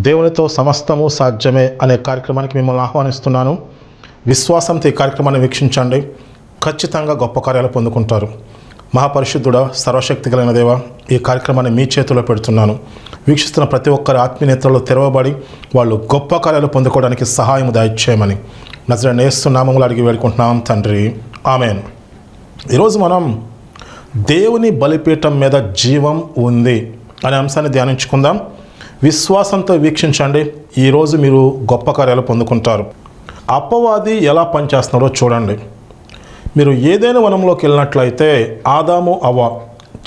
దేవునితో సమస్తము సాధ్యమే అనే కార్యక్రమానికి మిమ్మల్ని ఆహ్వానిస్తున్నాను. విశ్వాసంతో ఈ కార్యక్రమాన్ని వీక్షించండి. ఖచ్చితంగా గొప్ప కార్యాలు పొందుకుంటారు. మహాపరిశుద్ధుడ సర్వశక్తి కలిగిన దేవ ఈ కార్యక్రమాన్ని మీ చేతిలో పెడుతున్నాను. వీక్షిస్తున్న ప్రతి ఒక్కరి ఆత్మీయతలో తెరవబడి వాళ్ళు గొప్ప కార్యాలు పొందుకోవడానికి సహాయం దయచేయమని నజర నేస్తున్నామములు అడిగి వేడుకుంటున్నాం తండ్రి. ఆమెన్. ఈరోజు మనం దేవుని బలిపీఠం మీద జీవం ఉంది అనే అంశాన్ని ధ్యానించుకుందాం. విశ్వాసంతో వీక్షించండి. ఈరోజు మీరు గొప్ప కార్యాలు పొందుకుంటారు. అపవాది ఎలా పనిచేస్తున్నారో చూడండి. మీరు ఏదైనా వనంలోకి వెళ్ళినట్లయితే ఆదాము అవ్వ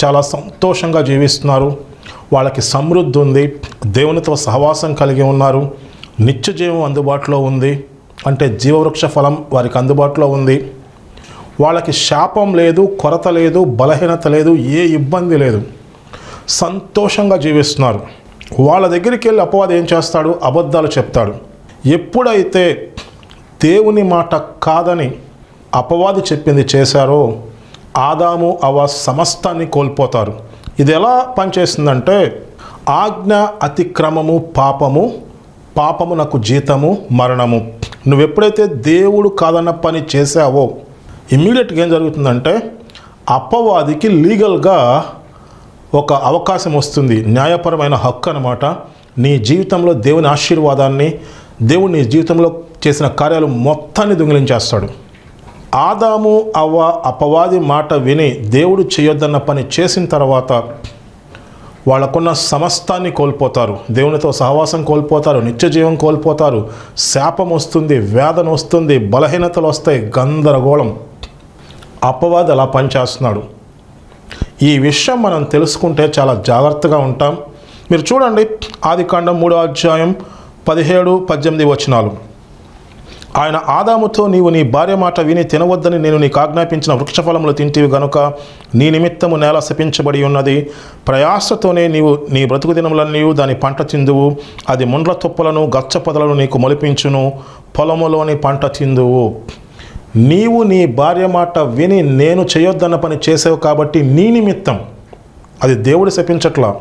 చాలా సంతోషంగా జీవిస్తున్నారు. వాళ్ళకి సమృద్ధి ఉంది. దేవునితో సహవాసం కలిగి ఉన్నారు. నిత్య జీవం అందుబాటులో ఉంది. అంటే జీవవృక్ష ఫలం వారికి అందుబాటులో ఉంది. వాళ్ళకి శాపం లేదు కొరత లేదు బలహీనత లేదు ఏ ఇబ్బంది లేదు. సంతోషంగా జీవిస్తున్నారు. వాళ్ళ దగ్గరికి వెళ్ళి అపవాది ఏం చేస్తాడు? అబద్ధాలు చెప్తాడు. ఎప్పుడైతే దేవుని మాట కాదని అపవాది చెప్పింది చేశారో ఆదాము అవ సమస్తాన్ని కోల్పోతారు. ఇది ఎలా పనిచేస్తుందంటే ఆజ్ఞ అతిక్రమము పాపము పాపమునకు జీతము మరణము. నువ్వు ఎప్పుడైతే దేవుడు కాదన్న పని చేసావో ఇమ్మీడియట్గా ఏం జరుగుతుందంటే అపవాదికి లీగల్గా ఒక అవకాశం వస్తుంది. న్యాయపరమైన హక్కు అనమాట నీ జీవితంలో దేవుని ఆశీర్వాదాన్ని దేవుడు నీ జీవితంలో చేసిన కార్యాలు మొత్తాన్ని దొంగిలించేస్తాడు. ఆదాము అవ్వ అపవాది మాట విని దేవుడు చేయొద్దన్న పని చేసిన తర్వాత వాళ్ళకున్న సమస్తాన్ని కోల్పోతారు. దేవునితో సహవాసం కోల్పోతారు నిత్య జీవం కోల్పోతారు. శాపం వస్తుంది వేదన వస్తుంది బలహీనతలు వస్తాయి గందరగోళం. అపవాది అలా పనిచేస్తున్నాడు. ఈ విషయం మనం తెలుసుకుంటే చాలా జాగ్రత్తగా ఉంటాం. మీరు చూడండి ఆది కాండం మూడో అధ్యాయం పదిహేడు పద్దెనిమిది వచనాలు. ఆయన ఆదాముతో నీవు నీ భార్య మాట విని తినవద్దని నేను నీకు ఆజ్ఞాపించిన వృక్షఫలములు తింటివి గనుక నీ నిమిత్తము నేల శపించబడి ఉన్నది. ప్రయాసతోనే నీవు నీ బ్రతుకు దినములను నీవు దాని పంట తిందువు. అది ముండ్ల తుప్పలను గచ్చ పొదలను నీకు మొలిపించును. పొలములోని పంట తిందువు. నీవు నీ భార్య మాట విని నేను చేయొద్దన్న పని చేసావు కాబట్టి నీ నిమిత్తం అది దేవుడు శపించట్లా.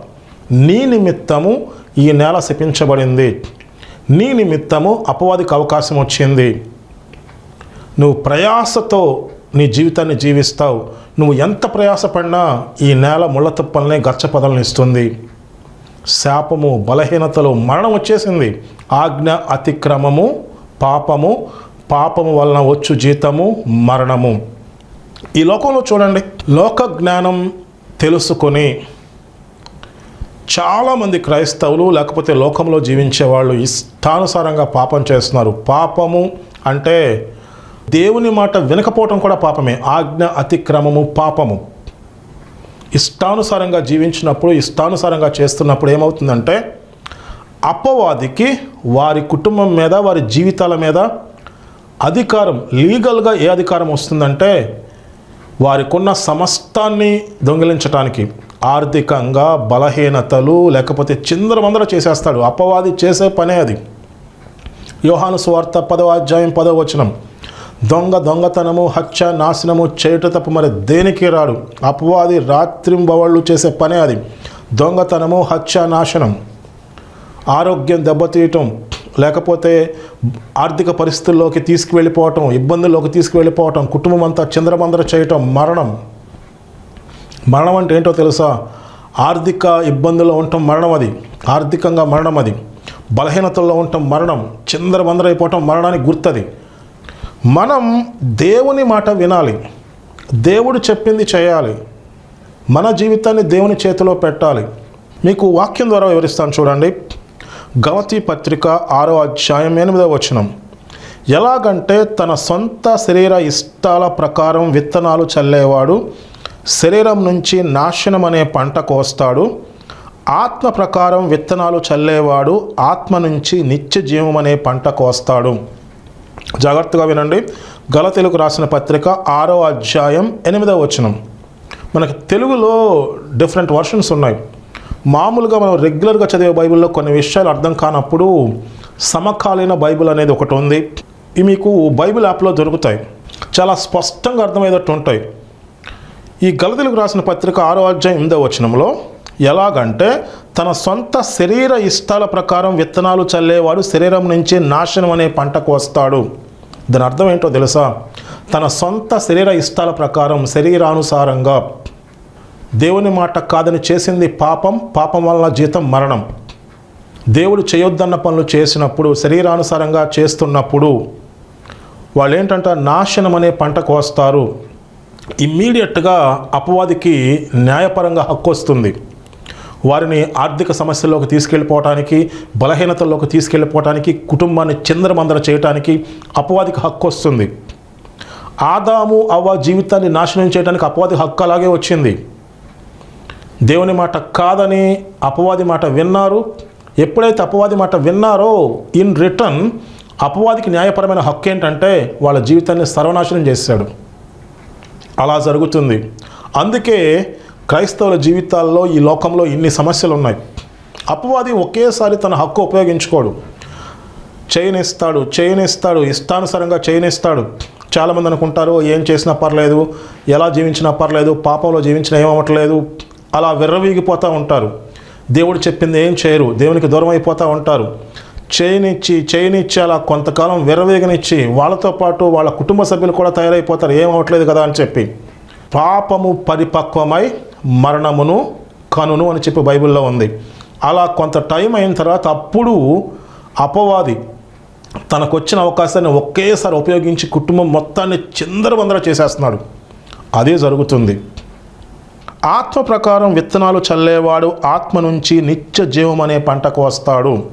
నీ నిమిత్తము ఈ నేల శపించబడింది. నీ నిమిత్తము అపవాదికి అవకాశం వచ్చింది. నువ్వు ప్రయాసతో నీ జీవితాన్ని జీవిస్తావు. నువ్వు ఎంత ప్రయాసపడినా ఈ నేల ముళ్ళ తుప్పల్ని గచ్చపదలను ఇస్తుంది. శాపము బలహీనతలు మరణం వచ్చేసింది. ఆజ్ఞ అతిక్రమము పాపము పాపము వలన వచ్చు జీతము మరణము. ఈ లోకంలో చూడండి లోక జ్ఞానం తెలుసుకొని చాలామంది క్రైస్తవులు లేకపోతే లోకంలో జీవించే వాళ్ళు ఇష్టానుసారంగా పాపం చేస్తున్నారు. పాపము అంటే దేవుని మాట వినకపోవటం కూడా పాపమే. ఆజ్ఞ అతిక్రమము పాపము. ఇష్టానుసారంగా జీవించినప్పుడు ఇష్టానుసారంగా చేస్తున్నప్పుడు ఏమవుతుందంటే అపవాదికి వారి కుటుంబం మీద వారి జీవితాల మీద అధికారం లీగల్గా ఏ అధికారం వస్తుందంటే వారికున్న సమస్తాన్ని దొంగిలించటానికి ఆర్థికంగా బలహీనతలు లేకపోతే చిందరమందర చేసేస్తాడు. అపవాది చేసే పనే అది. యోహాను స్వార్థ పదవ అధ్యాయం పదవ వచనం. దొంగ దొంగతనము హత్య నాశనము చేయుట తప్ప మరి దేనికి రాడు? అపవాది రాత్రింబవళ్ళు చేసే పనే అది. దొంగతనము హత్య నాశనం. ఆరోగ్యం దెబ్బతీయటం లేకపోతే ఆర్థిక పరిస్థితుల్లోకి తీసుకువెళ్ళిపోవటం ఇబ్బందుల్లోకి తీసుకువెళ్ళిపోవటం కుటుంబం అంతా చంద్రమందర చేయటం మరణం. మరణం అంటే ఏంటో తెలుసా? ఆర్థిక ఇబ్బందుల్లో ఉండటం మరణం అది. ఆర్థికంగా మరణం అది. బలహీనతల్లో ఉండటం మరణం. చిందరబందరైపోవటం మరణానికి గుర్తది మనం దేవుని మాట వినాలి. దేవుడు చెప్పింది చేయాలి. మన జీవితాన్ని దేవుని చేతిలో పెట్టాలి. మీకు వాక్యం ద్వారా వివరిస్తాను చూడండి. గమతి పత్రిక ఆరో అధ్యాయం ఎనిమిదవ వచనం. ఎలాగంటే తన సొంత శరీర ఇష్టాల ప్రకారం విత్తనాలు చల్లేవాడు శరీరం నుంచి నాశనం అనే పంట కోస్తాడు ఆత్మ ప్రకారం విత్తనాలు చల్లేవాడు ఆత్మ నుంచి నిత్య జీవం అనే పంట కోస్తాడు. జాగ్రత్తగా వినండి. గల తెలుగు రాసిన పత్రిక ఆరో అధ్యాయం ఎనిమిదవ వచనం. మనకి తెలుగులో డిఫరెంట్ వర్షన్స్ ఉన్నాయి. మామూలుగా మనం రెగ్యులర్గా చదివే బైబిల్లో కొన్ని విషయాలు అర్థం కానప్పుడు సమకాలీన బైబిల్ అనేది ఒకటి ఉంది. ఇవి మీకు బైబిల్ యాప్లో దొరుకుతాయి. చాలా స్పష్టంగా అర్థమయ్యేటట్టు ఉంటాయి. ఈ గలదులకు రాసిన పత్రిక ఆరో అధ్యాయం ఎనిమిదో వచనంలో ఎలాగంటే తన సొంత శరీర ఇష్టాల ప్రకారం విత్తనాలు చల్లేవాడు శరీరం నుంచి నాశనం అనే పంటకు వస్తాడు. దాని అర్థం ఏంటో తెలుసా? తన సొంత శరీర ఇష్టాల ప్రకారం శరీరానుసారంగా దేవుని మాట కాదని చేసింది పాపం పాపం వలన జీతం మరణం. దేవుడు చేయొద్దన్న పనులు చేసినప్పుడు శరీరానుసారంగా చేస్తున్నప్పుడు వాళ్ళు ఏంటంటే నాశనం అనే పంట కోస్తారు ఇమ్మీడియట్గా అపవాదికి న్యాయపరంగా హక్కు వస్తుంది. వారిని ఆర్థిక సమస్యల్లోకి తీసుకెళ్ళిపోవటానికి బలహీనతల్లోకి తీసుకెళ్ళిపోవటానికి కుటుంబాన్ని చంద్రమందర చేయటానికి అపవాదికి హక్కు వస్తుంది. ఆదాము అవ్వ జీవితాన్ని నాశనం చేయడానికి అపవాది హక్కు అలాగే వచ్చింది. దేవుని మాట కాదని అపవాది మాట విన్నారు. ఎప్పుడైతే అపవాది మాట విన్నారో ఇన్ రిటర్న్ అపవాదికి న్యాయపరమైన హక్కు ఏంటంటే వాళ్ళ జీవితాన్ని సర్వనాశనం చేశాడు. అలా జరుగుతుంది. అందుకే క్రైస్తవుల జీవితాల్లో ఈ లోకంలో ఇన్ని సమస్యలు ఉన్నాయి. అపవాది ఒకేసారి తన హక్కు ఉపయోగించుకోడు. చేయనిస్తాడు చేయనిస్తాడు ఇష్టానుసారంగా చేయనిస్తాడు. చాలామంది అనుకుంటారు ఏం చేసినా పర్లేదు ఎలా జీవించినా పర్లేదు పాపంలో జీవించినా ఏమవ్వట్లేదు అలా విర్రవీగిపోతూ ఉంటారు. దేవుడు చెప్పింది ఏం చేయరు. దేవునికి దూరం అయిపోతూ ఉంటారు. చేయనిచ్చి చేయనిచ్చి అలా కొంతకాలం విర్రవీగనిచ్చి వాళ్ళతో పాటు వాళ్ళ కుటుంబ సభ్యులు కూడా తయారైపోతారు. ఏం అవ్వట్లేదు కదా అని చెప్పి. పాపము పరిపక్వమై మరణమును కనును అని చెప్పి బైబిల్లో ఉంది. అలా కొంత టైం అయిన తర్వాత అప్పుడు అపవాది తనకు వచ్చిన అవకాశాన్ని ఒకేసారి ఉపయోగించి కుటుంబం మొత్తాన్ని చిందరవందర చేసేస్తున్నాడు. అదే జరుగుతుంది. ఆత్మ ప్రకారం విత్తనాలు చల్లేవాడు ఆత్మ నుంచి నిత్య జీవం అనే పంటకు వస్తాడు.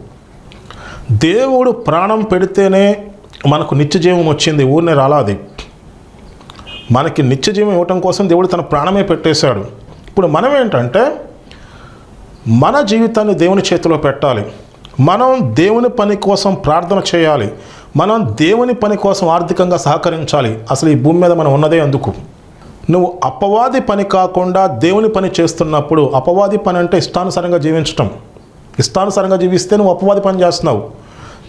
దేవుడు ప్రాణం పెడితేనే మనకు నిత్య జీవం వచ్చింది. ఊరిని రాలాది. మనకి నిత్య జీవం ఇవ్వటం కోసం దేవుడు తన ప్రాణమే పెట్టేశాడు. ఇప్పుడు మనం ఏంటంటే మన జీవితాన్ని దేవుని చేతిలో పెట్టాలి. మనం దేవుని పని కోసం ప్రార్థన చేయాలి. మనం దేవుని పని కోసం ఆర్థికంగా సహకరించాలి. అసలు ఈ భూమి మీద మనం ఉన్నదే అందుకు నువ్వు అపవాది పని కాకుండా దేవుని పని చేస్తున్నప్పుడు అపవాది పని అంటే ఇష్టానుసారంగా జీవించటం. ఇష్టానుసారంగా జీవిస్తే నువ్వు అపవాది పని చేస్తున్నావు.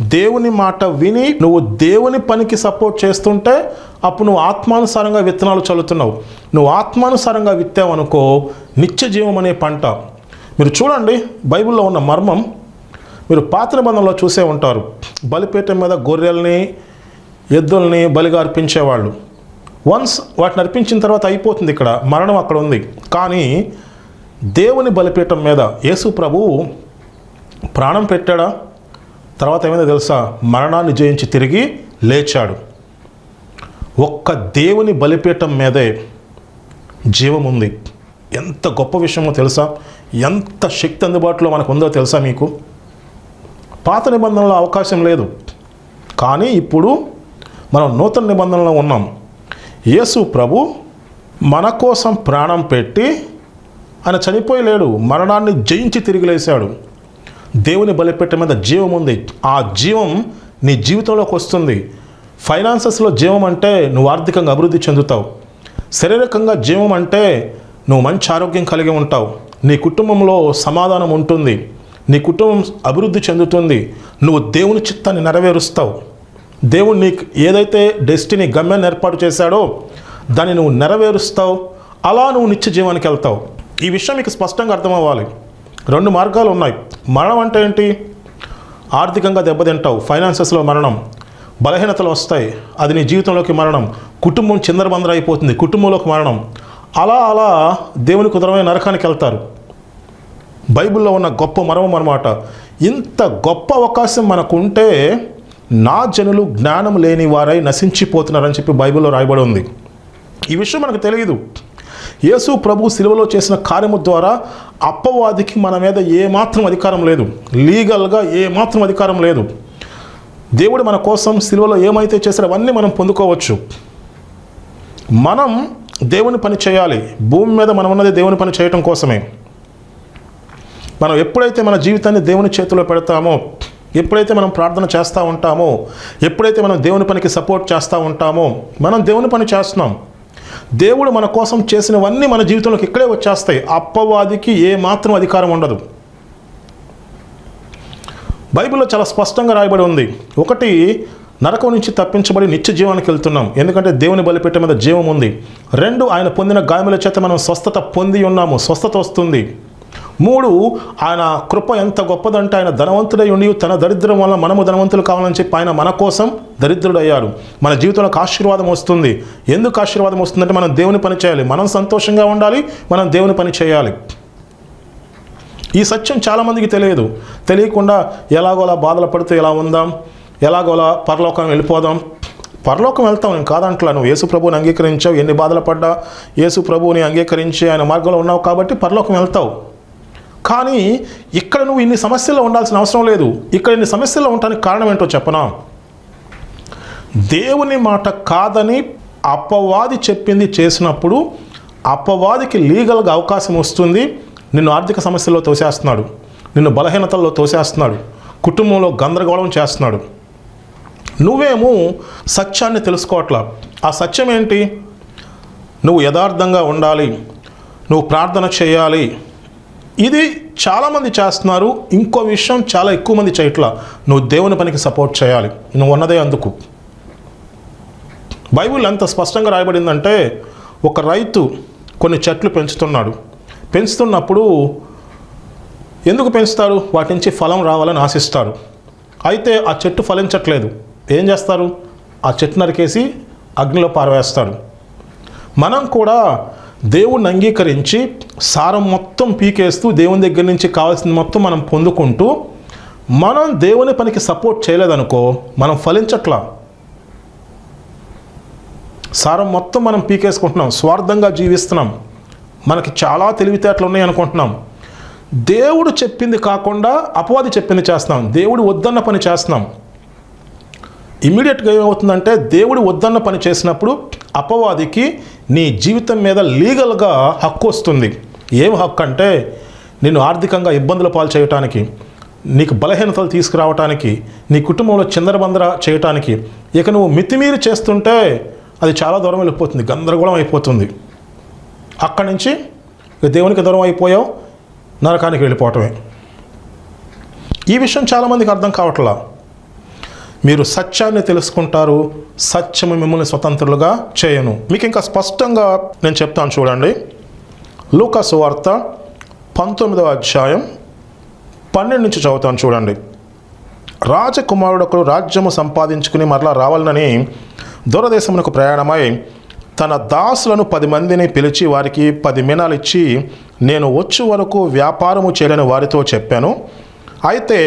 దేవుని మాట విని నువ్వు దేవుని పనికి సపోర్ట్ చేస్తుంటే అప్పుడు నువ్వు ఆత్మానుసారంగా విత్తనాలు చల్లుతున్నావు. నువ్వు ఆత్మానుసారంగా విత్తావు అనుకో నిత్య జీవం అనే పంట. మీరు చూడండి బైబిల్లో ఉన్న మర్మం. మీరు పాత నిబంధనలో చూసే ఉంటారు. బలిపీఠం మీద గొర్రెల్ని ఎద్దుల్ని బలిగా అర్పించేవాళ్ళు. వన్స్ వాటిని అర్పించిన తర్వాత అయిపోతుంది ఇక్కడ. మరణం అక్కడ ఉంది. కానీ దేవుని బలిపీఠం మీద యేసు ప్రభువు ప్రాణం పెట్టాడా? తర్వాత ఏమైందో తెలుసా? మరణాన్ని జయించి తిరిగి లేచాడు. ఒక్క దేవుని బలిపీఠం మీదే జీవం ఉంది. ఎంత గొప్ప విషయమో తెలుసా? ఎంత శక్తి అందుబాటులో మనకు ఉందో తెలుసా మీకు? పాత నిబంధనలో అవకాశం లేదు. కానీ ఇప్పుడు మనం నూతన నిబంధనలో ఉన్నాం. యేసు ప్రభు మన కోసం ప్రాణం పెట్టి ఆయన చనిపోయలేడు మరణాన్ని జయించి తిరిగి లేచాడు దేవుని బలిపెట్ట మీద జీవం ఉంది. ఆ జీవం నీ జీవితంలోకి వస్తుంది. ఫైనాన్సెస్లో జీవం అంటే నువ్వు ఆర్థికంగా అభివృద్ధి చెందుతావు. శారీరకంగా జీవం అంటే నువ్వు మంచి ఆరోగ్యం కలిగి ఉంటావు. నీ కుటుంబంలో సమాధానం ఉంటుంది. నీ కుటుంబం అభివృద్ధి చెందుతుంది. నువ్వు దేవుని చిత్తాన్ని నెరవేరుస్తావు. దేవుడు నీకు ఏదైతే డెస్టినీ గమ్యాన్ని ఏర్పాటు చేశాడో దాన్ని నువ్వు నెరవేరుస్తావు. అలా నువ్వు నిత్య జీవానికి వెళ్తావు. ఈ విషయం మీకు స్పష్టంగా అర్థమవ్వాలి. రెండు మార్గాలు ఉన్నాయి. మరణం అంటే ఏంటి? ఆర్థికంగా దెబ్బతింటావు. ఫైనాన్సెస్లో మరణం. బలహీనతలు వస్తాయి. అది నీ జీవితంలోకి మరణం. కుటుంబం చిందరబందర అయిపోతుంది. కుటుంబంలోకి మరణం. అలా అలా దేవుని కుదరమైన నరకానికి వెళ్తారు. బైబిల్లో ఉన్న గొప్ప మర్మం అన్నమాట. ఇంత గొప్ప అవకాశం మనకు ఉంటే నా జనులు జ్ఞానం లేని వారై నశించిపోతున్నారని చెప్పి బైబిల్లో రాయబడి ఉంది. ఈ విషయం మనకు తెలియదు. యేసు ప్రభు సిలువలో చేసిన కార్యము ద్వారా అప్పవాదికి మన మీద ఏమాత్రం అధికారం లేదు. లీగల్గా ఏమాత్రం అధికారం లేదు. దేవుడు మన కోసం సిలువలో ఏమైతే చేశారో అవన్నీ మనం పొందుకోవచ్చు. మనం దేవుని పని చేయాలి. భూమి మీద మనం ఉన్నది దేవుని పని చేయటం కోసమే. మనం ఎప్పుడైతే మన జీవితాన్ని దేవుని చేతిలో పెడతామో ఎప్పుడైతే మనం ప్రార్థన చేస్తూ ఉంటామో ఎప్పుడైతే మనం దేవుని పనికి సపోర్ట్ చేస్తూ ఉంటామో మనం దేవుని పని చేస్తున్నాం. దేవుడు మన కోసం చేసినవన్నీ మన జీవితంలోకి ఇక్కడే వచ్చేస్తాయి. అప్పవాదికి ఏ మాత్రం అధికారం ఉండదు. బైబిల్లో చాలా స్పష్టంగా రాయబడి ఉంది. ఒకటి నరకం నుంచి తప్పించబడి నిత్య జీవానికి వెళ్తున్నాం. ఎందుకంటే దేవుని బలిపెట్టే మీద జీవం ఉంది. రెండు ఆయన పొందిన గాయముల చేత మనం స్వస్థత పొంది ఉన్నాము. స్వస్థత వస్తుంది. మూడు ఆయన కృప ఎంత గొప్పదంటే ఆయన ధనవంతుడై ఉండి తన దరిద్రం వల్ల మనము ధనవంతులు కావాలని చెప్పి ఆయన మన కోసం దరిద్రుడయ్యారు మన జీవితంలోకి ఆశీర్వాదం వస్తుంది. ఎందుకు ఆశీర్వాదం వస్తుందంటే మనం దేవుని పని చేయాలి. మనం సంతోషంగా ఉండాలి మనం దేవుని పని చేయాలి. ఈ సత్యం చాలామందికి తెలియదు. తెలియకుండా ఎలాగోలా బాధలు పడితే ఎలా ఉందాం ఎలాగోలా పరలోకం వెళ్ళిపోదాం. పరలోకం వెళ్తాం నేను కాదంట్లా నువ్వు యేసు ప్రభువుని అంగీకరించావు ఎన్ని బాధలు పడ్డా యేసు ప్రభువుని అంగీకరించి ఆయన మార్గంలో ఉన్నావు కాబట్టి పరలోకం వెళ్తావు. కానీ ఇక్కడ నువ్వు ఇన్ని సమస్యల్లో ఉండాల్సిన అవసరం లేదు. ఇక్కడ ఇన్ని సమస్యల్లో ఉండడానికి కారణం ఏంటో చెప్పనా? దేవుని మాట కాదని అపవాది చెప్పింది చేసినప్పుడు అపవాదికి లీగల్గా అవకాశం వస్తుంది. నిన్ను ఆర్థిక సమస్యల్లో తోసేస్తున్నాడు. నిన్ను బలహీనతల్లో తోసేస్తున్నాడు. కుటుంబంలో గందరగోళం చేస్తున్నాడు. నువ్వేమో సత్యాన్ని తెలుసుకోవట్లా. ఆ సత్యం ఏంటి? నువ్వు యథార్థంగా ఉండాలి. నువ్వు ప్రార్థన చేయాలి. ఇది చాలామంది చేస్తున్నారు. ఇంకో విషయం చాలా ఎక్కువ మంది చేయట్లా నువ్వు దేవుని పనికి సపోర్ట్ చేయాలి. నువ్వు ఉన్నదే అందుకు. బైబిల్ ఎంత స్పష్టంగా రాయబడిందంటే ఒక రైతు కొన్ని చెట్లు పెంచుతున్నాడు. పెంచుతున్నప్పుడు ఎందుకు పెంచుతారు? వాటి నుంచి ఫలం రావాలని ఆశిస్తారు. అయితే ఆ చెట్టు ఫలించట్లేదు. ఏం చేస్తారు? ఆ చెట్టు నరికేసి అగ్నిలో పారవేస్తారు. మనం కూడా దేవుణ్ణి అంగీకరించి సారం మొత్తం పీకేస్తూ దేవుని దగ్గర నుంచి కావాల్సింది మొత్తం మనం పొందుకుంటూ మనం దేవుని పనికి సపోర్ట్ చేయలేదనుకో మనం ఫలించట్లా. సారం మొత్తం మనం పీకేసుకుంటున్నాం స్వార్థంగా జీవిస్తున్నాం. మనకి చాలా తెలివితేటలు ఉన్నాయి అనుకుంటున్నాం. దేవుడు చెప్పింది కాకుండా అపవాది చెప్పింది చేస్తున్నాం. దేవుడు వద్దన్న పని చేస్తున్నాం. ఇమీడియట్గా ఏమవుతుందంటే దేవుడు వద్దన్న పని చేసినప్పుడు అపవాదికి నీ జీవితం మీద లీగల్గా హక్కు వస్తుంది. ఏం హక్కు అంటే నిన్ను ఆర్థికంగా ఇబ్బందుల పాలు చేయటానికి నీకు బలహీనతలు తీసుకురావటానికి నీ కుటుంబంలో చిందరబందర చేయటానికి. ఇక నువ్వు మితిమీరి చేస్తుంటే అది చాలా దూరం వెళ్ళిపోతుంది గందరగోళం అయిపోతుంది. అక్కడి నుంచి దేవునికి దూరం అయిపోయావు నరకానికి వెళ్ళిపోవటమే. ఈ విషయం చాలామందికి అర్థం కావట్లా. మీరు సత్యాన్ని తెలుసుకుంటారు సత్యము మిమ్మల్ని స్వతంత్రులుగా చేయను. మీకు ఇంకా స్పష్టంగా నేను చెప్తాను చూడండి. లూకాసు వార్త పంతొమ్మిదవ అధ్యాయం పన్నెండు నుంచి చదువుతాను చూడండి. రాజకుమారుడు రాజ్యము సంపాదించుకుని మరలా రావాలని దూరదేశమునకు ప్రయాణమై తన దాసులను పది మందిని పిలిచి వారికి పది మినాలు ఇచ్చి నేను వచ్చు వరకు వ్యాపారము చేయలేని వారితో చెప్పాను. అయితే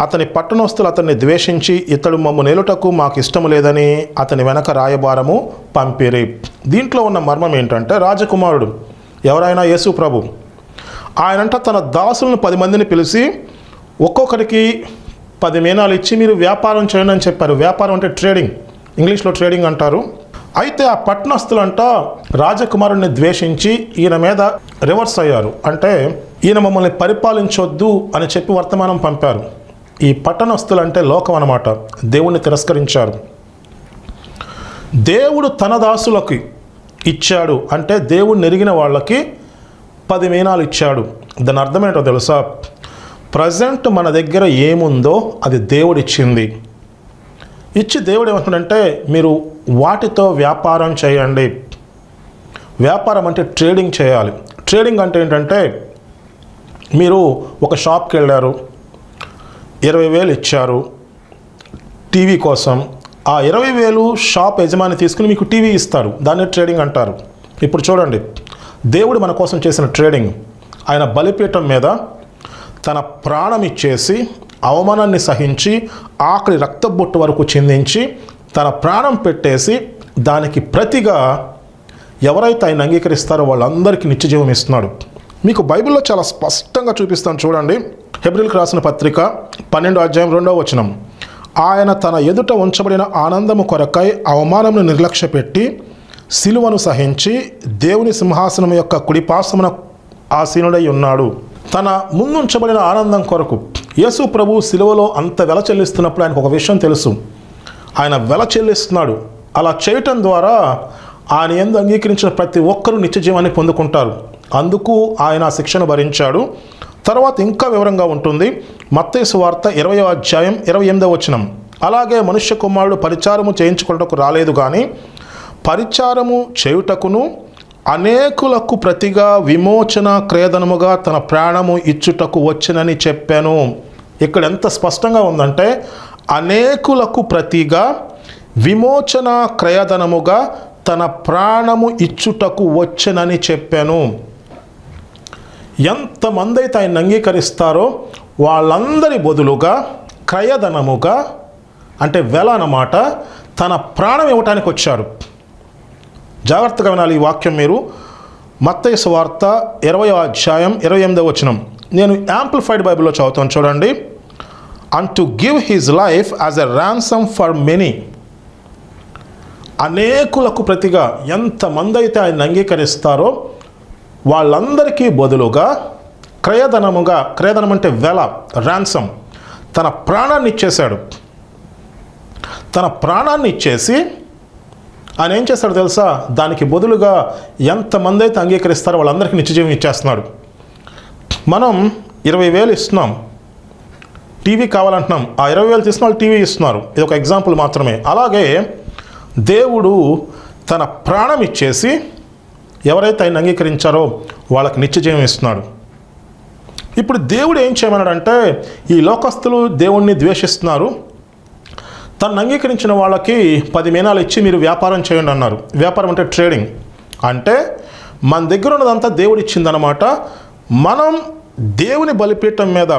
అతని పట్టణస్తులు అతన్ని ద్వేషించి ఇతడు మమ్ము నేలుటకు మాకు ఇష్టం లేదని అతని వెనక రాయబారము పంపిరి. దీంట్లో ఉన్న మర్మం ఏంటంటే రాజకుమారుడు ఎవరైనా యేసు ప్రభు. ఆయనంట తన దాసులను పది మందిని పిలిచి ఒక్కొక్కరికి పది మీనాలు ఇచ్చి మీరు వ్యాపారం చేయండి అని చెప్పారు. వ్యాపారం అంటే ట్రేడింగ్. ఇంగ్లీష్లో ట్రేడింగ్ అంటారు. అయితే ఆ పట్టణస్తులంట రాజకుమారుడిని ద్వేషించి ఈయన మీద రివర్స్ అయ్యారు. అంటే ఈయన మమ్మల్ని పరిపాలించొద్దు అని చెప్పి వర్తమానం పంపారు. ఈ పట్టణస్థులు అంటే లోకం అన్నమాట. దేవుణ్ణి తిరస్కరించారు. దేవుడు తన దాసులకి ఇచ్చాడు. అంటే దేవుడు నెరిగిన వాళ్ళకి పది మీనాలు ఇచ్చాడు. దాని అర్థం ఏంటో తెలుసా? ప్రజెంట్ మన దగ్గర ఏముందో అది దేవుడిచ్చింది. ఇచ్చి దేవుడు ఏమంటున్నాడంటే మీరు వాటితో వ్యాపారం చేయండి. వ్యాపారం అంటే ట్రేడింగ్ చేయాలి. ట్రేడింగ్ అంటే ఏంటంటే మీరు ఒక షాప్కి వెళ్ళారు. ఇరవై వేలు ఇచ్చారు టీవీ కోసం. ఆ ఇరవై వేలు షాప్ యజమాని తీసుకుని మీకు టీవీ ఇస్తారు. దాన్ని ట్రేడింగ్ అంటారు. ఇప్పుడు చూడండి. దేవుడు మన కోసం చేసిన ట్రేడింగ్. ఆయన బలిపీఠం మీద తన ప్రాణం ఇచ్చేసి అవమానాన్ని సహించి ఆఖరి రక్తబొట్టు వరకు చిందించి తన ప్రాణం పెట్టేసి దానికి ప్రతిగా ఎవరైతే ఆయన అంగీకరిస్తారో వాళ్ళందరికీ నిత్యజీవం ఇస్తున్నాడు. మీకు బైబిల్లో చాలా స్పష్టంగా చూపిస్తాను చూడండి. హెబ్రిల్కి రాసిన పత్రిక పన్నెండు అధ్యాయం రెండవ వచనం. ఆయన తన ఎదుట ఉంచబడిన ఆనందము కొరకై అవమానమును నిర్లక్ష్యపెట్టి సిలువను సహించి దేవుని సింహాసనం యొక్క కుడిపాసమున ఆసీనుడై ఉన్నాడు. తన ముందుంచబడిన ఆనందం కొరకు యేసు ప్రభు సిలువలో అంత వెల చెల్లిస్తున్నప్పుడు ఆయనకు ఒక విషయం తెలుసు. ఆయన వెల చెల్లిస్తున్నాడు. అలా చేయటం ద్వారా ఆయన ఎందు అంగీకరించిన ప్రతి ఒక్కరూ నిత్య జీవాన్ని పొందుకుంటారు. అందుకు ఆయన శిక్షను భరించాడు. తర్వాత ఇంకా వివరంగా ఉంటుంది. మత్తేసు వార్త ఇరవై అధ్యాయం ఇరవై ఎనిమిదవ వచనం. అలాగే మనుష్య కుమారుడు పరిచారము చేయించుకున్నటకు రాలేదు కానీ పరిచారము చేయుటకును అనేకులకు ప్రతిగా విమోచన క్రేదనముగా తన ప్రాణము ఇచ్చుటకు వచ్చనని చెప్పాను. ఇక్కడ ఎంత స్పష్టంగా ఉందంటే అనేకులకు ప్రతిగా విమోచన క్రయధనముగా తన ప్రాణము ఇచ్చుటకు వచ్చనని చెప్పాను. ఎంతమంది అయితే ఆయన అంగీకరిస్తారో వాళ్ళందరి బదులుగా క్రయధనముగా అంటే వెల అన్నమాట తన ప్రాణం ఇవ్వటానికి వచ్చారు. జాగ్రత్తగా వినాలి ఈ వాక్యం మీరు. మత్తయి వార్త ఇరవై అధ్యాయం ఇరవై ఎనిమిదవ వచనం. నేను యాంప్లిఫైడ్ బైబిల్లో చదువుతాను చూడండి. And to give his life as a ransom for many అనేకులకు ప్రతిగా ఎంతమంది అయితే ఆయన అంగీకరిస్తారో వాళ్ళందరికీ బదులుగా క్రయధనముగా క్రయధనం అంటే వెల ర్యాన్సమ్ తన ప్రాణాన్ని ఇచ్చేశాడు. తన ప్రాణాన్ని ఇచ్చేసి ఆయన ఏం చేస్తాడు తెలుసా? దానికి బదులుగా ఎంతమంది అయితే అంగీకరిస్తారో వాళ్ళందరికీ నిత్యజీవం ఇచ్చేస్తున్నాడు. మనం ఇరవై వేలు ఇస్తున్నాం. టీవీ కావాలంటున్నాం. ఆ ఇరవై వేలు తీసుకున్న వాళ్ళు టీవీ ఇస్తున్నారు. ఇది ఒక ఎగ్జాంపుల్ మాత్రమే. అలాగే దేవుడు తన ప్రాణం ఇచ్చేసి ఎవరైతే ఆయన అంగీకరించారో వాళ్ళకి నిత్యజయం ఇస్తున్నాడు. ఇప్పుడు దేవుడు ఏం చేయమన్నాడంటే ఈ లోకస్తులు దేవుణ్ణి ద్వేషిస్తున్నారు. తను అంగీకరించిన వాళ్ళకి పది మీనాలు ఇచ్చి మీరు వ్యాపారం చేయండి అన్నారు. వ్యాపారం అంటే ట్రేడింగ్. అంటే మన దగ్గర ఉన్నదంతా దేవుడు ఇచ్చిందనమాట మనం దేవుని బలిపీఠం మీద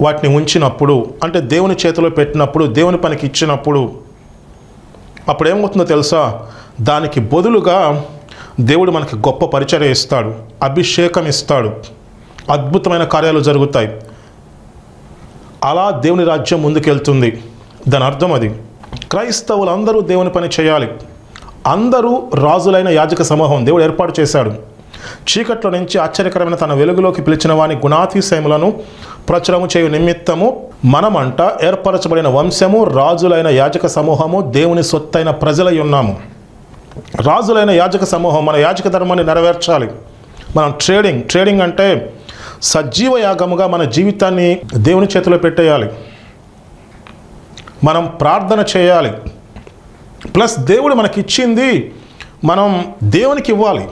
వాటిని ఉంచినప్పుడు అంటే దేవుని చేతిలో పెట్టినప్పుడు దేవుని పనికి ఇచ్చినప్పుడు అప్పుడు ఏమవుతుందో తెలుసా? దానికి బదులుగా దేవుడు మనకి గొప్ప పరిచర్య ఇస్తాడు అభిషేకం ఇస్తాడు అద్భుతమైన కార్యాలు జరుగుతాయి. అలా దేవుని రాజ్యం ముందుకెళ్తుంది. దాని అర్థం అది. క్రైస్తవులు అందరూ దేవుని పని చేయాలి. అందరూ రాజులైన యాజక సమూహం దేవుడు ఏర్పాటు చేశాడు. చీకట్లో నుంచి ఆశ్చర్యకరమైన తన వెలుగులోకి పిలిచిన వాని గుణాతిశయములను ప్రచురము చేయు నిమిత్తము మనమంట ఏర్పరచబడిన వంశము రాజులైన యాజక సమూహము దేవుని సొత్తైన ప్రజలై ఉన్నాము. రాజులైన యాజక సమూహం మన యాజక ధర్మాన్ని నెరవేర్చాలి. మనం ట్రేడింగ్ ట్రేడింగ్ అంటే సజీవ యాగముగా మన జీవితాన్ని దేవుని చేతిలో పెట్టేయాలి. మనం ప్రార్థన చేయాలి. ప్లస్ దేవుడు మనకి ఇచ్చింది మనం దేవునికి ఇవ్వాలి.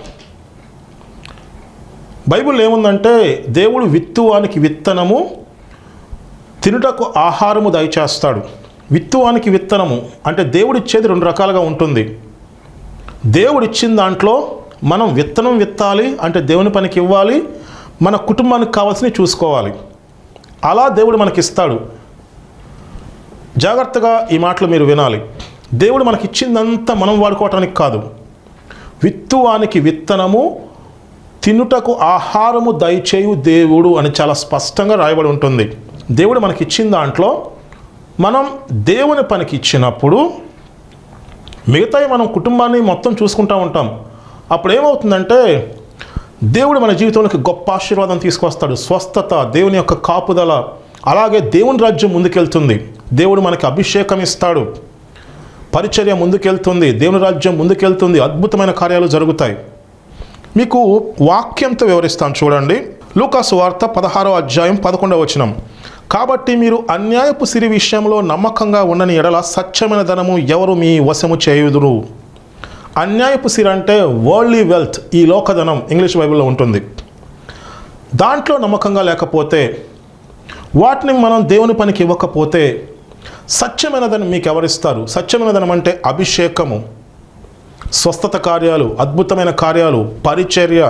బైబిల్ ఏముందంటే దేవుడు విత్తువానికి విత్తనము తినుటకు ఆహారము దయచేస్తాడు. విత్తువానికి విత్తనము అంటే దేవుడిచ్చేది రెండు రకాలుగా ఉంటుంది. దేవుడిచ్చిన దాంట్లో మనం విత్తనం విత్తాలి అంటే దేవుని పనికి ఇవ్వాలి మన కుటుంబానికి కావాల్సినవి చూసుకోవాలి. అలా దేవుడు మనకి ఇస్తాడు జాగ్రత్తగా ఈ మాటలు మీరు వినాలి. దేవుడు మనకి ఇచ్చిందంతా మనం వాడుకోవటానికి కాదు. విత్తువానికి విత్తనము తినుటకు ఆహారము దయచేయు దేవుడు అని చాలా స్పష్టంగా రాయబడి ఉంటుంది. దేవుడు మనకి ఇచ్చిన దాంట్లో మనం దేవుని పనికి ఇచ్చినప్పుడు మిగతాయి మనం కుటుంబాన్ని మొత్తం చూసుకుంటూ ఉంటాం. అప్పుడు ఏమవుతుందంటే దేవుడు మన జీవితంలోకి గొప్ప ఆశీర్వాదం తీసుకొస్తాడు స్వస్థత దేవుని యొక్క కాపుదల అలాగే దేవుని రాజ్యం ముందుకెళ్తుంది. దేవుడు మనకి అభిషేకం ఇస్తాడు. పరిచర్య ముందుకెళ్తుంది. దేవుని రాజ్యం ముందుకెళ్తుంది. అద్భుతమైన కార్యాలు జరుగుతాయి. మీకు వాక్యంతో వివరిస్తాను చూడండి. లూకాసు వార్త పదహారో అధ్యాయం పదకొండవ వచనం. కాబట్టి మీరు అన్యాయపు సిరి విషయంలో నమ్మకంగా ఉండని ఎడల సత్యమైన ధనము ఎవరు మీ వశము చేయుదురు? అన్యాయపు సిరి అంటే వరల్డ్లీ వెల్త్ ఈ లోకధనం ఇంగ్లీష్ బైబిల్లో ఉంటుంది. దాంట్లో నమ్మకంగా లేకపోతే వాటిని మనం దేవుని పనికి ఇవ్వకపోతే సత్యమైనదని మీకు ఎవరిస్తారు సత్యమైనదనం అంటే అభిషేకము స్వస్థత కార్యాలు అద్భుతమైన కార్యాలు పరిచర్య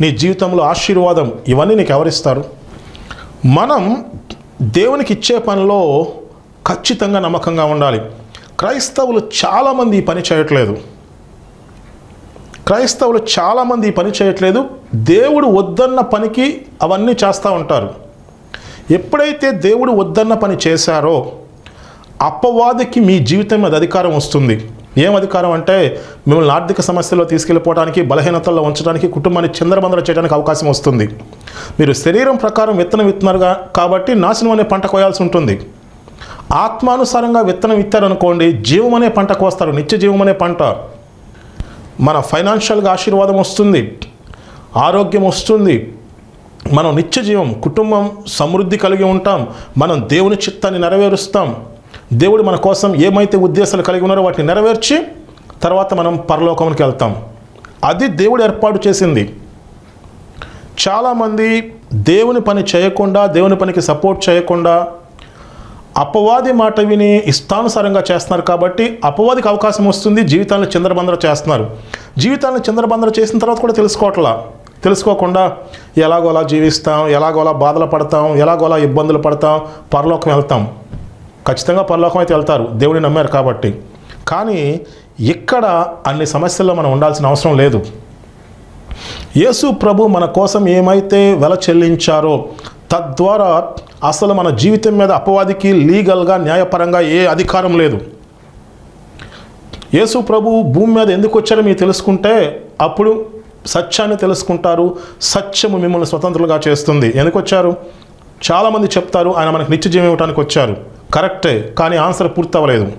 నీ జీవితంలో ఆశీర్వాదం ఇవన్నీ నీకు ఎవరిస్తారు మనం దేవునికి ఇచ్చే పనిలో ఖచ్చితంగా నమ్మకంగా ఉండాలి. క్రైస్తవులు చాలామంది ఈ పని చేయట్లేదు. క్రైస్తవులు చాలామంది ఈ పని చేయట్లేదు. దేవుడు వద్దన్న పనికి అవన్నీ చేస్తూ ఉంటారు. ఎప్పుడైతే దేవుడు వద్దన్న పని చేశారో అప్పవాదికి మీ జీవితం మీద అధికారం వస్తుంది. ఏం అధికారం అంటే మిమ్మల్ని ఆర్థిక సమస్యల్లో తీసుకెళ్ళిపోవడానికి బలహీనతల్లో ఉంచడానికి కుటుంబాన్ని చంద్రబందర చేయడానికి అవకాశం వస్తుంది. మీరు శరీరం ప్రకారం విత్తనం విత్తున్నారుగా కాబట్టి నాశనం అనే పంట కోయాల్సి ఉంటుంది. ఆత్మానుసారంగా విత్తనం విత్తారనుకోండి జీవం అనే పంట కోస్తారు నిత్య జీవం అనే పంట. మన ఫైనాన్షియల్గా ఆశీర్వాదం వస్తుంది ఆరోగ్యం వస్తుంది. మనం నిత్య జీవం కుటుంబం సమృద్ధి కలిగి ఉంటాం మనం దేవుని చిత్తాన్ని నెరవేరుస్తాం. దేవుడు మన కోసం ఏమైతే ఉద్దేశాలు కలిగి ఉన్నారో వాటిని నెరవేర్చి తర్వాత మనం పరలోకంకి వెళ్తాం. అది దేవుడు ఏర్పాటు చేసింది. చాలామంది దేవుని పని చేయకుండా దేవుని పనికి సపోర్ట్ చేయకుండా అపవాది మాట విని ఇష్టానుసారంగా చేస్తున్నారు కాబట్టి అపవాదికి అవకాశం వస్తుంది. జీవితాన్ని చిందరబందర చేస్తున్నారు. జీవితాన్ని చంద్రబందర చేసిన తర్వాత కూడా తెలుసుకోవట్లా. తెలుసుకోకుండా ఎలాగోలా జీవిస్తాం ఎలాగోలా బాధలు పడతాం ఎలాగోలా ఇబ్బందులు పడతాం పరలోకం వెళ్తాం. ఖచ్చితంగా పరలోకం అయితే వెళ్తారు. దేవుడిని నమ్మారు కాబట్టి. కానీ ఇక్కడ అన్ని సమస్యల్లో మనం ఉండాల్సిన అవసరం లేదు. యేసు ప్రభు మన కోసం ఏమైతే వెల చెల్లించారో తద్వారా అసలు మన జీవితం మీద అపవాదికి లీగల్గా న్యాయపరంగా ఏ అధికారం లేదు. యేసు ప్రభు భూమి మీద ఎందుకు వచ్చారో మీరు తెలుసుకుంటే అప్పుడు సత్యాన్ని తెలుసుకుంటారు. సత్యము మిమ్మల్ని స్వతంత్రులుగా చేస్తుంది. ఎందుకు వచ్చారు? చాలామంది చెప్తారు ఆయన మనకు నిత్య జీవం ఇవ్వడానికి వచ్చారు. కరెక్టే కానీ ఆన్సర్ పూర్తవ్వలేదు.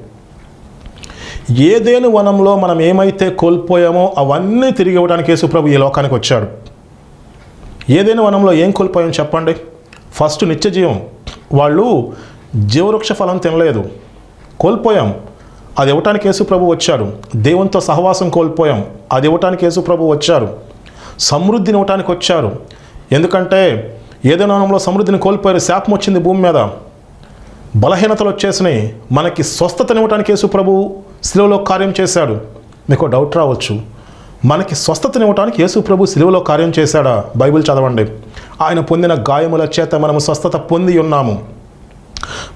ఏదేను వనంలో మనం ఏమైతే కోల్పోయామో అవన్నీ తిరిగి ఇవ్వడానికి యేసుప్రభు ఈ లోకానికి వచ్చాడు. ఏదైనా వనంలో ఏం కోల్పోయాం చెప్పండి. ఫస్ట్ నిత్యజీవం. వాళ్ళు జీవవృక్ష ఫలం తినలేదు. కోల్పోయాం. అది ఇవ్వటానికి యేసుప్రభు వచ్చాడు. దేవునితో సహవాసం కోల్పోయాం. అది ఇవ్వటానికి యేసుప్రభు వచ్చారు. సమృద్ధిని ఇవ్వటానికి వచ్చారు. ఎందుకంటే ఏదైనా వనంలో సమృద్ధిని కోల్పోయారు? శాపం వచ్చింది భూమి మీద. బలహీనతలు వచ్చేసినాయి. మనకి స్వస్థతనివ్వటానికి యేసు ప్రభు శిలువలో కార్యం చేశాడు. మీకు డౌట్ రావచ్చు. మనకి స్వస్థతనివ్వటానికి యేసు ప్రభు శిలువలో కార్యం చేశాడా? బైబిల్ చదవండి. ఆయన పొందిన గాయముల చేత మనము స్వస్థత పొంది ఉన్నాము.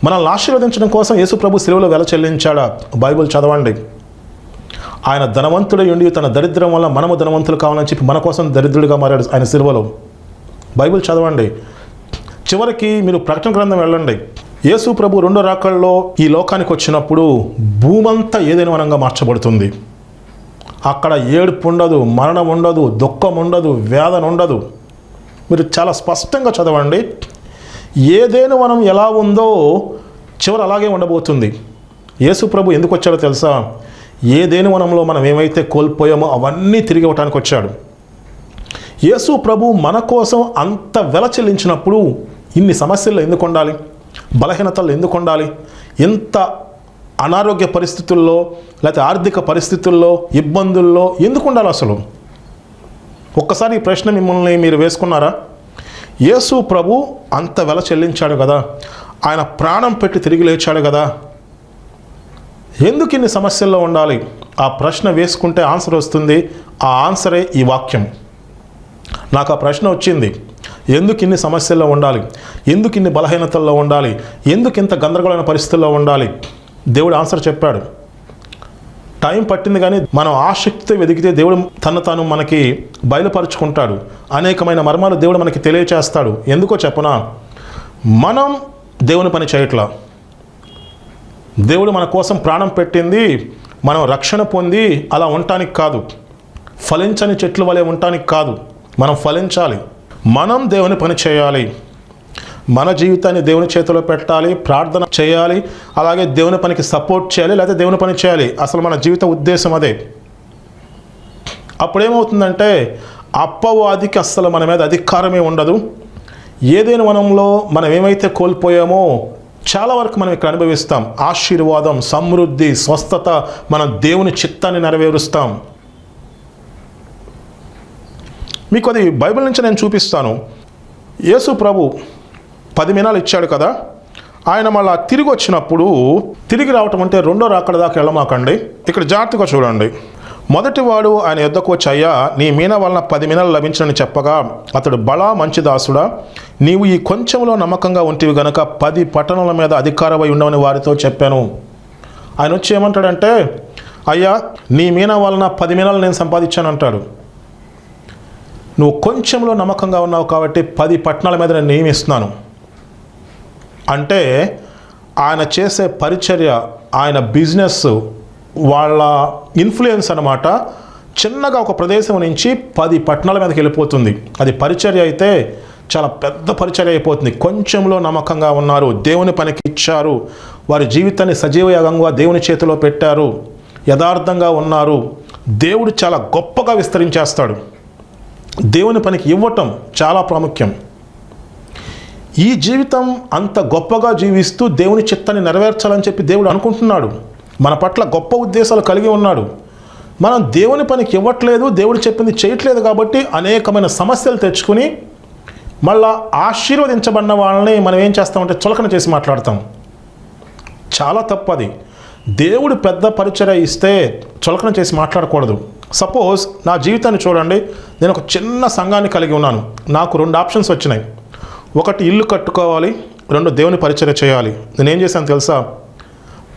మనల్ని ఆశీర్వదించడం కోసం యేసు ప్రభు శిలువలో వెల చెల్లించాడా? బైబిల్ చదవండి. ఆయన ధనవంతుడు ఉండి తన దరిద్రం వల్ల మనము ధనవంతులు కావాలని చెప్పి మన కోసం దరిద్రుడిగా మారాడు ఆయన శిలువలో బైబిల్ చదవండి. చివరికి మీరు ప్రకటన గ్రంథం వెళ్ళండి. యేసు ప్రభు రెండో రాకల్లో ఈ లోకానికి వచ్చినప్పుడు భూమంతా ఏదైనా వనంగా మార్చబడుతుంది. అక్కడ ఏడుపు ఉండదు మరణం ఉండదు దుఃఖం ఉండదు వేదన ఉండదు. మీరు చాలా స్పష్టంగా చదవండి. ఏదైనా వనం ఎలా ఉందో చివరి అలాగే ఉండబోతుంది. యేసు ప్రభు ఎందుకు వచ్చాడో తెలుసా? ఏదేను వనంలో మనం ఏమైతే కోల్పోయామో అవన్నీ తిరిగి ఇవ్వటానికి వచ్చాడు. యేసు ప్రభు మన కోసం అంత వెల చెల్లించినప్పుడు ఇన్ని సమస్యల్లో ఎందుకు ఉండాలి? బలహీనతలు ఎందుకు ఉండాలి? ఇంత అనారోగ్య పరిస్థితుల్లో లేకపోతే ఆర్థిక పరిస్థితుల్లో ఇబ్బందుల్లో ఎందుకు ఉండాలి అసలు? ఒక్కసారి ఈ ప్రశ్న మిమ్మల్ని మీరు వేసుకున్నారా? యేసు ప్రభు అంత వెల చెల్లించాడు కదా. ఆయన ప్రాణం పెట్టి తిరిగి లేచాడు కదా. ఎందుకు ఇన్ని సమస్యల్లో ఉండాలి? ఆ ప్రశ్న వేసుకుంటే ఆన్సర్ వస్తుంది. ఆ ఆన్సరే ఈ వాక్యం. నాకు ఆ ప్రశ్న వచ్చింది. ఎందుకు ఇన్ని సమస్యల్లో ఉండాలి? ఎందుకు ఇన్ని బలహీనతల్లో ఉండాలి? ఎందుకు ఇంత గందరగోళమైన పరిస్థితుల్లో ఉండాలి? దేవుడు ఆన్సర్ చెప్పాడు. టైం పట్టింది కానీ మనం ఆసక్తితో వెతికితే దేవుడు తను తాను మనకి బయలుపరుచుకుంటాడు. అనేకమైన మర్మాలు దేవుడు మనకి తెలియచేస్తాడు. ఎందుకో చెప్పనా? మనం దేవుని పని చేయట్లా. దేవుడు మన కోసం ప్రాణం పెట్టింది మనం రక్షణ పొంది అలా ఉండటానికి కాదు. ఫలించని చెట్లు వలె ఉండటానికి కాదు. మనం ఫలించాలి. మనం దేవుని పని చేయాలి. మన జీవితాన్ని దేవుని చేతిలో పెట్టాలి ప్రార్థన చేయాలి అలాగే దేవుని పనికి సపోర్ట్ చేయాలి లేకపోతే దేవుని పని చేయాలి. అసలు మన జీవిత ఉద్దేశం అదే. అప్పుడేమవుతుందంటే అప్పవాదికి అస్సలు మన మీద అధికారమే ఉండదు. ఏదైనా వనంలో మనం ఏమైతే కోల్పోయామో చాలా వరకు మనం ఇక్కడ అనుభవిస్తాం. ఆశీర్వాదం సమృద్ధి స్వస్థత మన దేవుని చిత్తాన్ని నెరవేరుస్తాం. మీకు అది బైబిల్ నుంచి నేను చూపిస్తాను. యేసు ప్రభు పది మినాలు ఇచ్చాడు కదా? ఆయన మళ్ళా తిరిగి వచ్చినప్పుడు తిరిగి రావటం అంటే రెండో రాకడ దాకా వెళ్ళమాకండి. ఇక్కడ జాగ్రత్తగా చూడండి. మొదటివాడు ఆయన యుద్ధకు వచ్చి అయ్యా నీ మీన వలన పది మీనలు లభించని చెప్పగా అతడు బలా మంచి దాసుడా. నీవు ఈ కొంచెంలో నమ్మకంగా ఉంటివి గనక పది పట్టణాల మీద అధికారమై ఉండవని వారితో చెప్పాను. ఆయన వచ్చి ఏమంటాడంటే అయ్యా నీ మీన వలన పది మీనాలు నేను సంపాదించాను అంటాడు. నువ్వు కొంచెంలో నమ్మకంగా ఉన్నావు కాబట్టి పది పట్టణాల మీద నేను నియమిస్తున్నాను. అంటే ఆయన చేసే పరిచర్య ఆయన బిజినెస్ వాళ్ళ ఇన్ఫ్లుయెన్స్ అనమాట చిన్నగా ఒక ప్రదేశం నుంచి పది పట్టణాల మీదకి వెళ్ళిపోతుంది. అది పరిచర్య అయితే చాలా పెద్ద పరిచర్య అయిపోతుంది. కొంచెంలో నమ్మకంగా ఉన్నారు దేవుని పనికి ఇచ్చారు వారి జీవితాన్ని సజీవయాగంగా దేవుని చేతిలో పెట్టారు యథార్థంగా ఉన్నారు. దేవుడు చాలా గొప్పగా విస్తరించేస్తాడు. దేవుని పనికి ఇవ్వటం చాలా ప్రాముఖ్యం. ఈ జీవితం అంత గొప్పగా జీవిస్తూ దేవుని చిత్తాన్ని నెరవేర్చాలని చెప్పి దేవుడు అనుకుంటున్నాడు. మన పట్ల గొప్ప ఉద్దేశాలు కలిగి ఉన్నాడు. మనం దేవుని పనికి ఇవ్వట్లేదు దేవుడు చెప్పింది చేయట్లేదు కాబట్టి అనేకమైన సమస్యలు తెచ్చుకుని మళ్ళా ఆశీర్వదించబడిన వాళ్ళని మనం ఏం చేస్తామంటే చులకన చేసి మాట్లాడతాం. చాలా తప్పది దేవుడు పెద్ద పరిచయ ఇస్తే చులకన చేసి మాట్లాడకూడదు. సపోజ్ నా జీవితాన్ని చూడండి నేను ఒక చిన్న సంఘాన్ని కలిగి ఉన్నాను. నాకు రెండు ఆప్షన్స్ వచ్చినాయి. ఒకటి ఇల్లు కట్టుకోవాలి రెండు దేవుని పరిచయ చేయాలి. నేను ఏం చేశాను తెలుసా?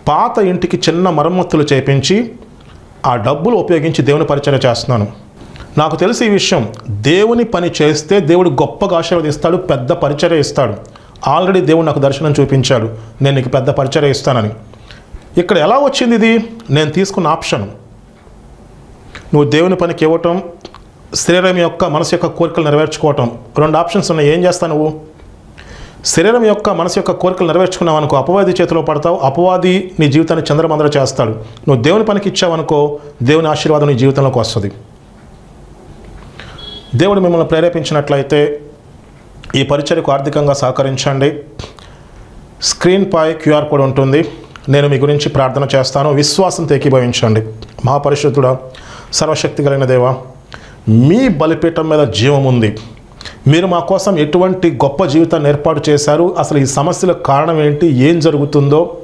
పాత ఇంటికి చిన్న మరమ్మతులు చేపించి ఆ డబ్బులు ఉపయోగించి దేవుని పరిచయం చేస్తున్నాను. నాకు తెలిసి ఈ విషయం. దేవుని పని చేస్తే దేవుడు గొప్పగా ఆశీర్వదిస్తాడు పెద్ద పరిచయం ఇస్తాడు. ఆల్రెడీ దేవుడు నాకు దర్శనం చూపించాడు. నేను నీకు పెద్ద పరిచయం ఇస్తానని. ఇక్కడ ఎలా వచ్చింది ఇది? నేను తీసుకున్న ఆప్షన్. నువ్వు దేవుని పనికి ఇవ్వటం శరీరం యొక్క మనసు యొక్క కోరికలు నెరవేర్చుకోవటం. రెండు ఆప్షన్స్ ఉన్నాయి. ఏం చేస్తావు నువ్వు? శరీరం యొక్క మనసు యొక్క కోరికలు నెరవేర్చుకున్నావు అనుకో అపవాది చేతిలో పడతావు అపవాది నీ జీవితాన్ని చంద్రమందర చేస్తాడు. నువ్వు దేవుని పనికి ఇచ్చావనుకో దేవుని ఆశీర్వాదం నీ జీవితంలోకి వస్తుంది. దేవుడు మిమ్మల్ని ప్రేరేపించినట్లయితే ఈ పరిచయకు ఆర్థికంగా సహకరించండి. స్క్రీన్ పై క్యూఆర్ కోడ్ ఉంటుంది. నేను మీ గురించి ప్రార్థన చేస్తాను. విశ్వాసంతో ఏకీభవించండి మహాపరిశుద్ధుడా సర్వశక్తి కలిగిన దేవ మీ బలిపీఠం మీద జీవం ఉంది. మీరు మా కోసం ఎటువంటి గొప్ప జీవితాన్ని ఏర్పాటు చేశారు? అసలు ఈ సమస్యలకు కారణం ఏంటి? ఏం జరుగుతుందో?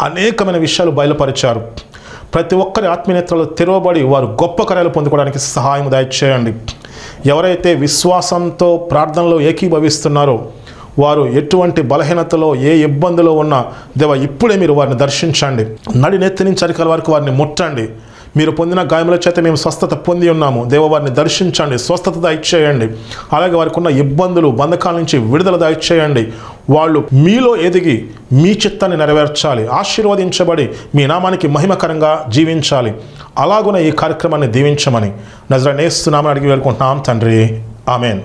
అనేకమైన విషయాలు బయలుపరిచారు. ప్రతి ఒక్కరి ఆత్మీయతలు తెరవబడి వారు గొప్ప కార్యాలు పొందుకోవడానికి సహాయం దయచేయండి. ఎవరైతే విశ్వాసంతో ప్రార్థనలో ఏకీభవిస్తున్నారో వారు ఎటువంటి బలహీనతలో ఏ ఇబ్బందిలో ఉన్నా దేవ ఇప్పుడే మీరు వారిని దర్శించండి. నడినెత్తి నుంచి అరికల వరకు వారిని ముట్టండి. మీరు పొందిన గాయముల చేత మేము స్వస్థత పొంది ఉన్నాము. దేవ వారిని దర్శించండి. స్వస్థత దయచేయండి అలాగే వారికి ఉన్న ఇబ్బందులు బంధకాల నుంచి విడుదల దయచేయండి వాళ్ళు మీలో ఎదిగి మీ చిత్తాన్ని నెరవేర్చాలి. ఆశీర్వదించబడి మీ నామానికి మహిమకరంగా జీవించాలి. అలాగున ఈ కార్యక్రమాన్ని దీవించమని నజరనేస్తున్నామని అడిగి వేడుకుంటున్నాం తండ్రి. ఆమెన్.